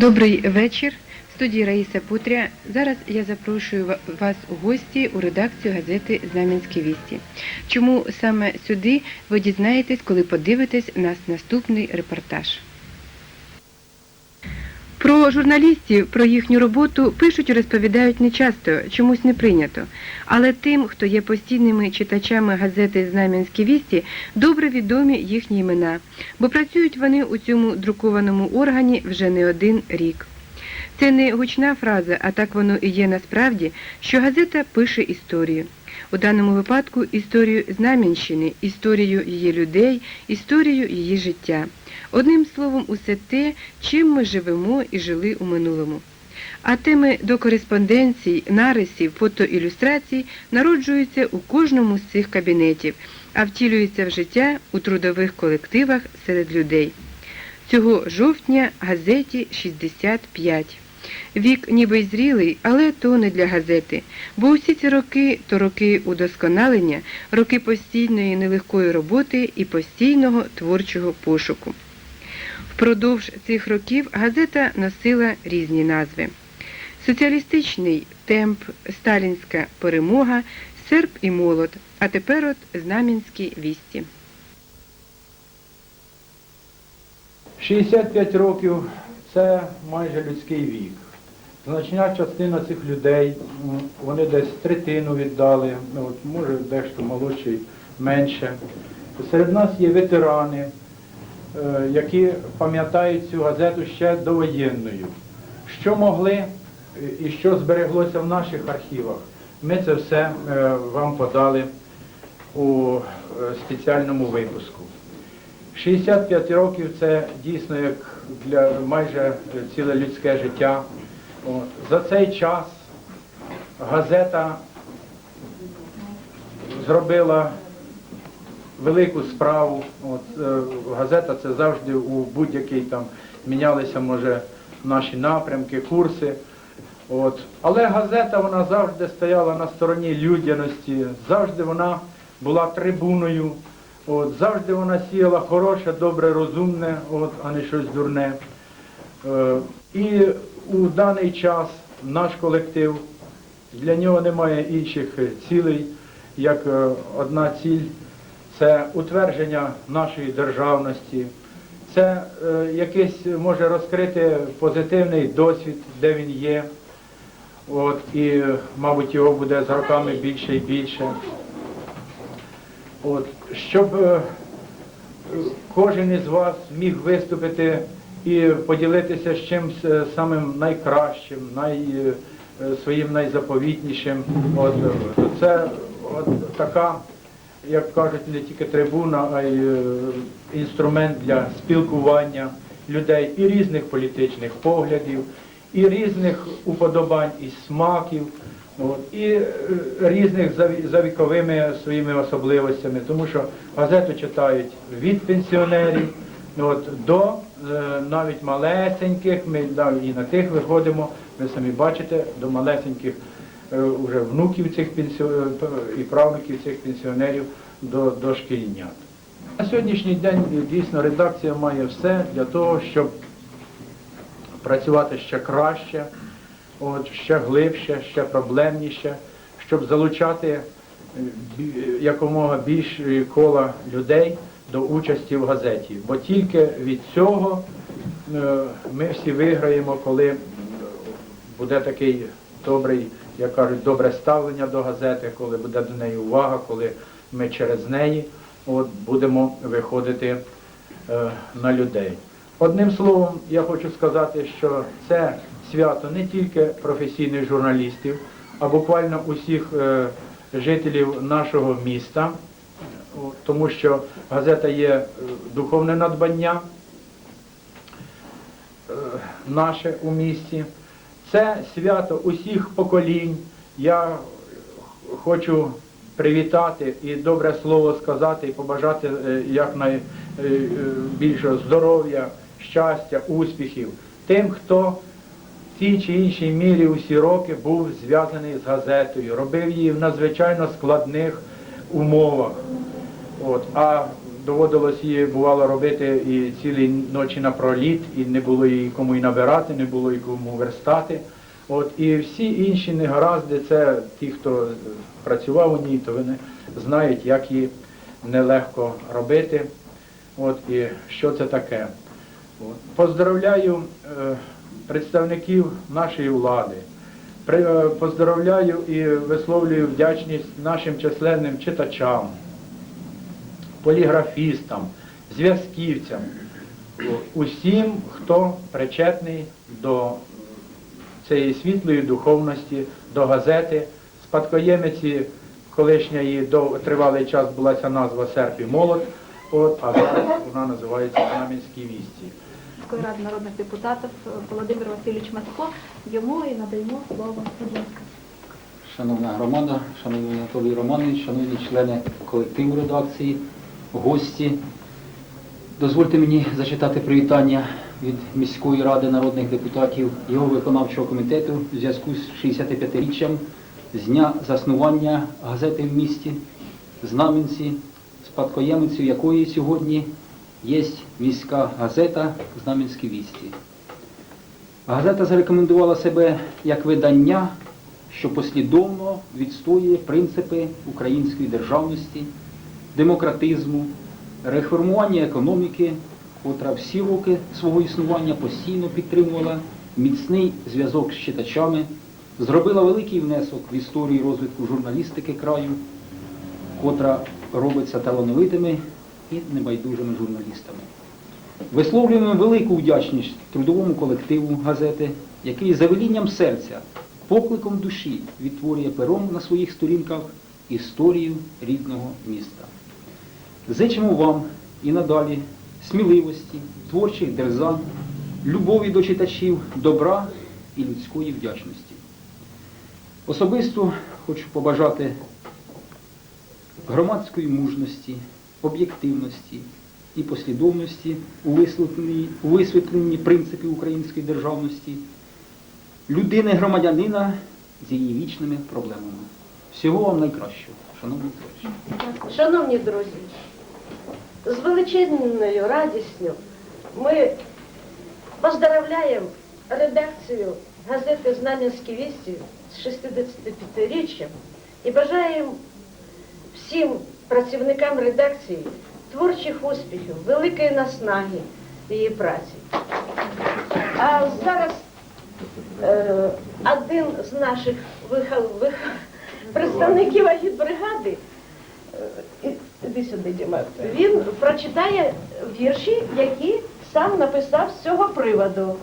Добрий вечір. В студії Раїса Путря. Зараз я запрошую вас у гості у редакцію газети Знам'янські вісті. Чому саме сюди ви дізнаєтесь, коли подивитесь нас наступний репортаж. Про журналістів, про їхню роботу пишуть і розповідають нечасто, чомусь не прийнято. Але тим, хто є постійними читачами газети Знам'янські вісті, добре відомі їхні імена, бо працюють вони у цьому друкованому органі вже не один рік. Це не гучна фраза, а так воно і є насправді, що газета пише історію. У даному випадку історію Знам'янщини, історію її людей, історію її життя. Одним словом, усе те, чим ми живемо і жили у минулому. А теми до кореспонденцій, нарисів, фотоілюстрацій народжуються у кожному з цих кабінетів, а втілюються в життя у трудових колективах серед людей. Цього жовтня газеті 65. Вік ніби й зрілий, але то не для газети, бо усі ці роки то роки удосконалення, роки постійної нелегкої роботи і постійного творчого пошуку. Впродовж цих років газета носила різні назви: соціалістичний темп, сталінська перемога, серп і молот, а тепер от знам'янські вісті. 65 років це майже людський вік. Значна частина цих людей, вони десь третину віддали, ну, от, може дещо молодший менше. Серед нас є ветерани, які пам'ятають цю газету ще довоєнною. Що могли е, і що збереглося в наших архівах, ми це все е, вам подали у е, спеціальному випуску. 65 років це дійсно як для майже ціле людське життя. За цей час газета зробила велику справу. От, е, газета це завжди у будь-який там мінялися, може, наші напрямки, курси. От. Але газета вона завжди стояла на стороні людяності, завжди вона була трибуною, от, завжди вона сіяла хороше, добре, розумне, от, а не щось дурне. Е, і у даний час наш колектив, для нього немає інших цілей, як е, одна ціль це утвердження нашої державності, це е, якийсь може розкрити позитивний досвід, де він є. От, і, мабуть, його буде з роками більше і більше. От, щоб е, кожен із вас міг виступити і поділитися з чимось е, самим найкращим, най, е, своїм найзаповітнішим. От, це от така, як кажуть, не тільки трибуна, а й е, інструмент для спілкування людей і різних політичних поглядів, і різних уподобань і смаків. І е, різних за, віковими своїми особливостями, тому що газету читають від пенсіонерів до е, навіть малесеньких, ми і на тих виходимо, ви самі бачите, до малесеньких е, уже внуків цих пенсіо... е, і правнуків цих пенсіонерів до, до шкільнят. На сьогоднішній день е, дійсно редакція має все для того, щоб працювати ще краще, от, ще глибше, ще проблемніше, щоб залучати е, якомога більше кола людей до участі в газеті. Бо тільки від цього е, ми всі виграємо, коли е, буде такий добрий, як кажуть, добре ставлення до газети, коли буде до неї увага, коли ми через неї от, будемо виходити е, на людей. Одним словом, я хочу сказати, що це свято не тільки професійних журналістів, а буквально усіх е, жителів нашого міста, тому що газета є е, духовне надбання е, наше у місті. Це свято усіх поколінь. Я хочу привітати і добре слово сказати, і побажати е, якнайбільшого здоров'я, щастя, успіхів тим, хто в тій чи іншій мірі усі роки був зв'язаний з газетою, робив її в надзвичайно складних умовах. От. А доводилось її бувало робити і цілі ночі напроліт, і не було її кому і набирати, не було і кому верстати. От, і всі інші негаразди, це ті, хто працював у ній, то вони знають, як її нелегко робити. От, і що це таке. От. Поздравляю е, представників нашої влади. Е, Поздравляю і висловлюю вдячність нашим численним читачам, поліграфістам, зв'язківцям, усім, хто причетний до цієї світлої духовності, до газети, спадкоємиці колишньої до тривалий час була ця назва Серп і молот, от, а зараз вона називається Знам'янські вісті. Ради народних депутатів Володимир Васильович Матко. Йому і надаємо слово. Будь ласка. Шановна громада, шановний Анатолій Романович, шановні члени колективу редакції, гості. Дозвольте мені зачитати привітання від міської ради народних депутатів його виконавчого комітету в зв'язку з 65-річчям з дня заснування газети в місті Знам'янці, спадкоємицею якої сьогодні є міська газета Знам'янські вісті. Газета зарекомендувала себе як видання, що послідовно відстоює принципи української державності, демократизму, реформування економіки, котра всі роки свого існування постійно підтримувала міцний зв'язок з читачами, зробила великий внесок в історію розвитку журналістики краю, котра робиться талановитими і небайдужими журналістами. Висловлюємо велику вдячність трудовому колективу газети, який за велінням серця, покликом душі відтворює пером на своїх сторінках історію рідного міста. Зичимо вам і надалі сміливості, творчих дерзань, любові до читачів, добра і людської вдячності. Особисто хочу побажати громадської мужності, об'єктивності і послідовності у висвітленні, у висвітленні принципів української державності, людини-громадянина з її вічними проблемами. Всього вам найкращого, шановні товариші. Шановні друзі, з величезною радістю ми поздравляємо редакцію газети Знам'янські вісті з 65-річчям і бажаємо всім працівникам редакції творчих успіхів, великої наснаги її праці. А зараз е, один з наших виха- виха- представників агітбригади Е, Іди сюди, Діма. Він прочитає вірші, які сам написав з цього приводу.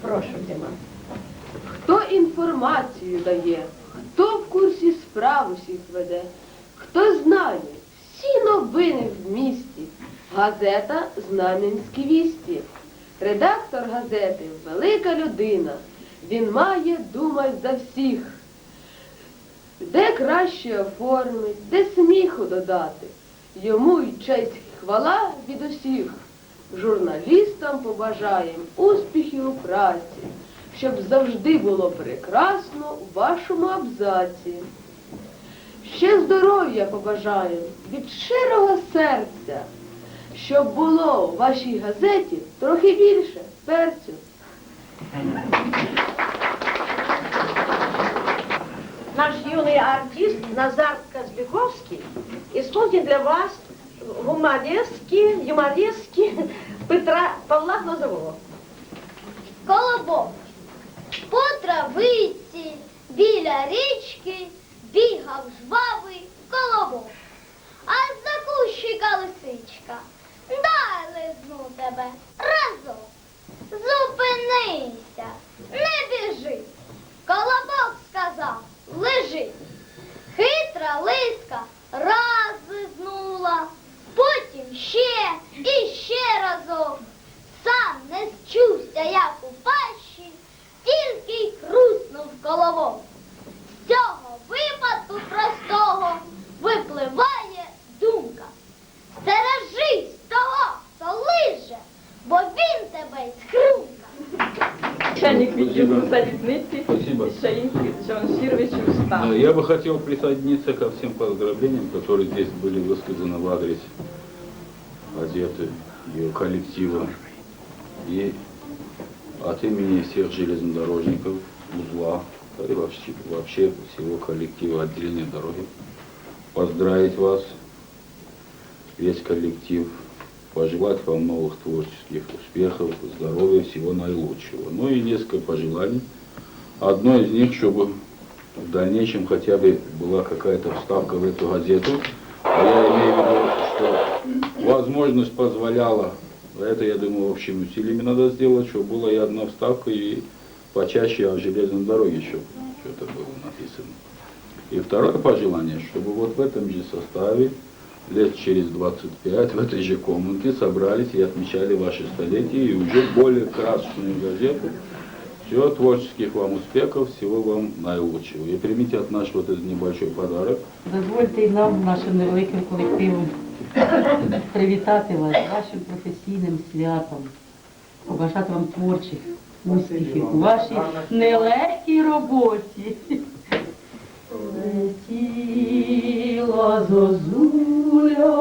Прошу, Діма. Хто інформацію дає, хто в курсі справ усіх веде, хто знає всі новини в місті. Газета Знам'янські вісті. Редактор газети велика людина. Він має думать за всіх. Де краще оформить, де сміху додати. Йому й честь хвала від усіх. Журналістам побажаєм успіхів у праці, щоб завжди було прекрасно у вашому абзаці. Ще здоров'я побажаєм від щирого серця, щоб було у вашій газеті трохи більше перцю. Наш юный артист Назар Казбековский исполнит для вас гуморески, юморески Петра Павла Глазового. Колобок. По травиці біля річки бігав жвавий колобок. А за кущика лисичка. Дай лизну тебе Начальник відділу залізниці Спасибо. Шаїнський Джон Сірович Устав. Э, Я бы хотел присоединиться ко всем поздравлениям, которые здесь были высказаны в адрес газеты, ее коллектива и от имени всех железнодорожников, узла, да и вообще, вообще всего коллектива отдельной дороги поздравить вас, весь коллектив, пожелать вам новых творческих успехов, здоровья, всего наилучшего. Ну и несколько пожеланий. Одно из них, чтобы в дальнейшем хотя бы была какая-то вставка в эту газету. А я имею в виду, что возможность позволяла, это, я думаю, общими усилиями надо сделать, чтобы была и одна вставка, и почаще о железной дороге еще что-то было написано. И второе пожелание, чтобы вот в этом же составе, лет через 25, в этой же комнате собрались и отмечали ваши столетие, и уже более красочную газету. Всего творческих вам успехов, всего вам наилучшего. И примите от нас вот этот небольшой подарок. Дозвольте і нам, нашим невеликим колективом, привітати вас з вашим професійним святом, побажати вам творчих успіхів у вашій нелегкій роботі. Летіла зозуля,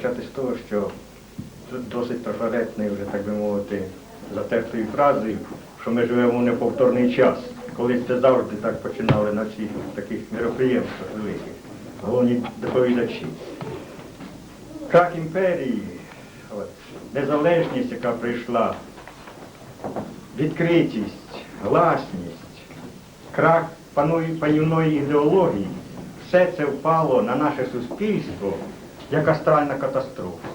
почати з того, що досить трафаретною, вже так би мовити, затертою фразою, що ми живемо в неповторний час. Колись це завжди так починали на всіх таких мероприємствах великих. Головні доповідачі. Крах імперії, от, незалежність, яка прийшла, відкритість, гласність, крах панівної ідеології, все це впало на наше суспільство як астральна катастрофа.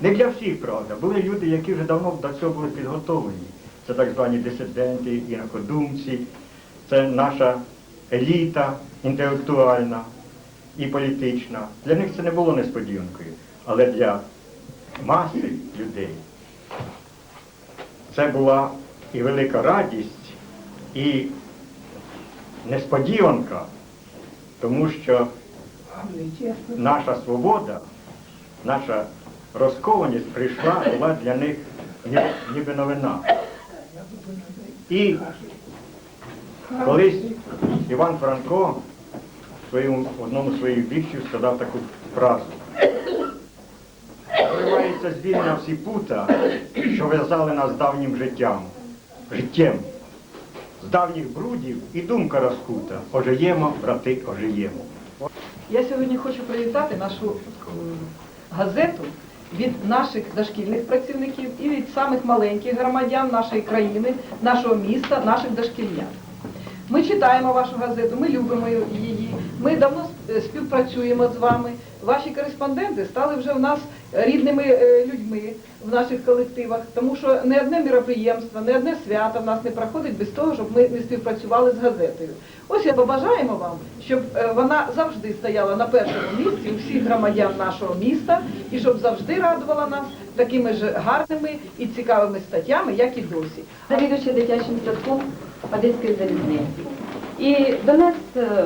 Не для всіх, правда. Були люди, які вже давно до цього були підготовлені. Це так звані дисиденти, інакодумці, це наша еліта інтелектуальна і політична. Для них це не було несподіванкою. Але для маси людей це була і велика радість, і несподіванка, тому що наша свобода, наша розкованість прийшла, була для них ніби новина. І колись Іван Франко в своєму, одному з своїх віршів сказав таку фразу. Виривається з всі пута, що в'язали нас давнім життям, життєм. З давніх брудів і думка розкута. Ожиємо, брати, ожиємо. Я сьогодні хочу привітати нашу газету від наших дошкільних працівників і від самих маленьких громадян нашої країни, нашого міста, наших дошкільнян. Ми читаємо вашу газету, ми любимо її, ми давно співпрацюємо з вами. Ваші кореспонденти стали вже в нас рідними е, людьми в наших колективах, тому що не одне міроприємство, не одне свято в нас не проходить без того, щоб ми не співпрацювали з газетою. Ось я побажаємо вам, щоб е, вона завжди стояла на першому місці у всіх громадян нашого міста і щоб завжди радувала нас такими ж гарними і цікавими статтями, як і досі. завідувача дитячим садком Одеської залізниці. І до нас е,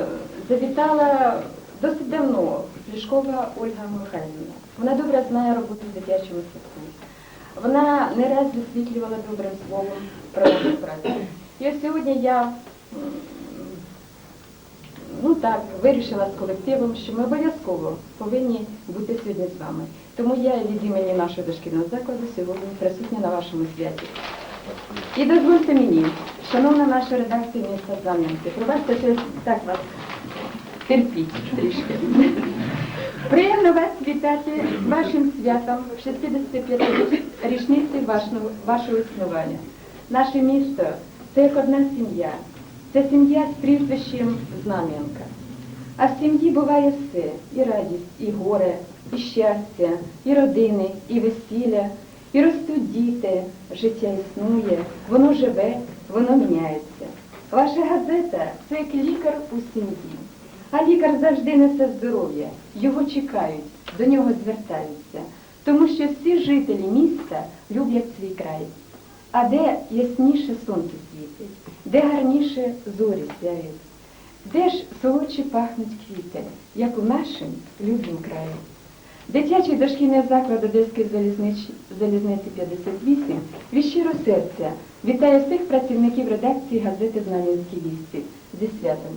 завітала Досить давно Плішкова Ольга Михайлівна. Вона добре знає роботу в дитячому садку. Вона не раз висвітлювала добрим словом про нашу працю. І ось сьогодні я ну так, вирішила з колективом, що ми обов'язково повинні бути сьогодні з вами. Тому я від імені нашого дошкільного закладу сьогодні присутня на вашому святі. І дозвольте мені, шановна наша редакція міста Знам'янки, я так вас терпіть трішки. Приємно вас вітати вашим святом 65 річниці вашого, вашого існування. Наше місто це як одна сім'я. Це сім'я з прізвищем Знам'янка. А в сім'ї буває все, і радість, і горе, і щастя, і родини, і весілля, і ростуть діти, життя існує, воно живе, воно міняється. Ваша газета це як лікар у сім'ї. А лікар завжди несе здоров'я, його чекають, до нього звертаються, тому що всі жителі міста люблять свій край. А де ясніше сонце світить, де гарніше зорі сяють, де ж солодше пахнуть квіти, як у нашому любім краї. Дитячий дошкільний заклад Одеської залізниці 58 від щиро серця вітає всіх працівників редакції газети Знам'янські вісті зі святом.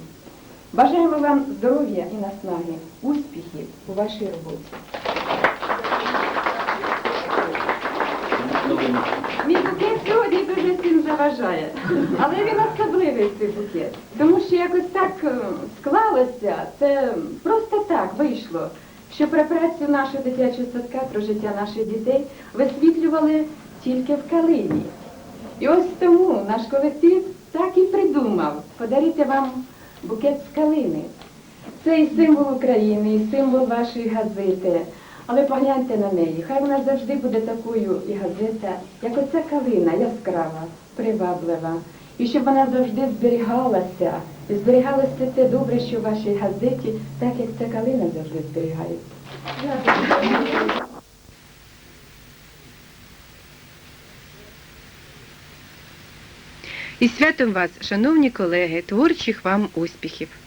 Бажаємо вам здоров'я і наснаги, успіхів у вашій роботі. Мій букет сьогодні дуже всім заважає, але він особливий цей букет, тому що якось так е, склалося, це просто так вийшло, що про працю нашого дитячого садка, про життя наших дітей висвітлювали тільки в калині. І ось тому наш колектив так і придумав подарити вам букет з калини. Це і символ України, і символ вашої газети. Але погляньте на неї, хай вона завжди буде такою і газета, як оця калина, яскрава, приваблива. І щоб вона завжди зберігалася, і зберігалося те добре, що в вашій газеті, так як ця калина завжди зберігається. І святом вас, шановні колеги, творчих вам успіхів!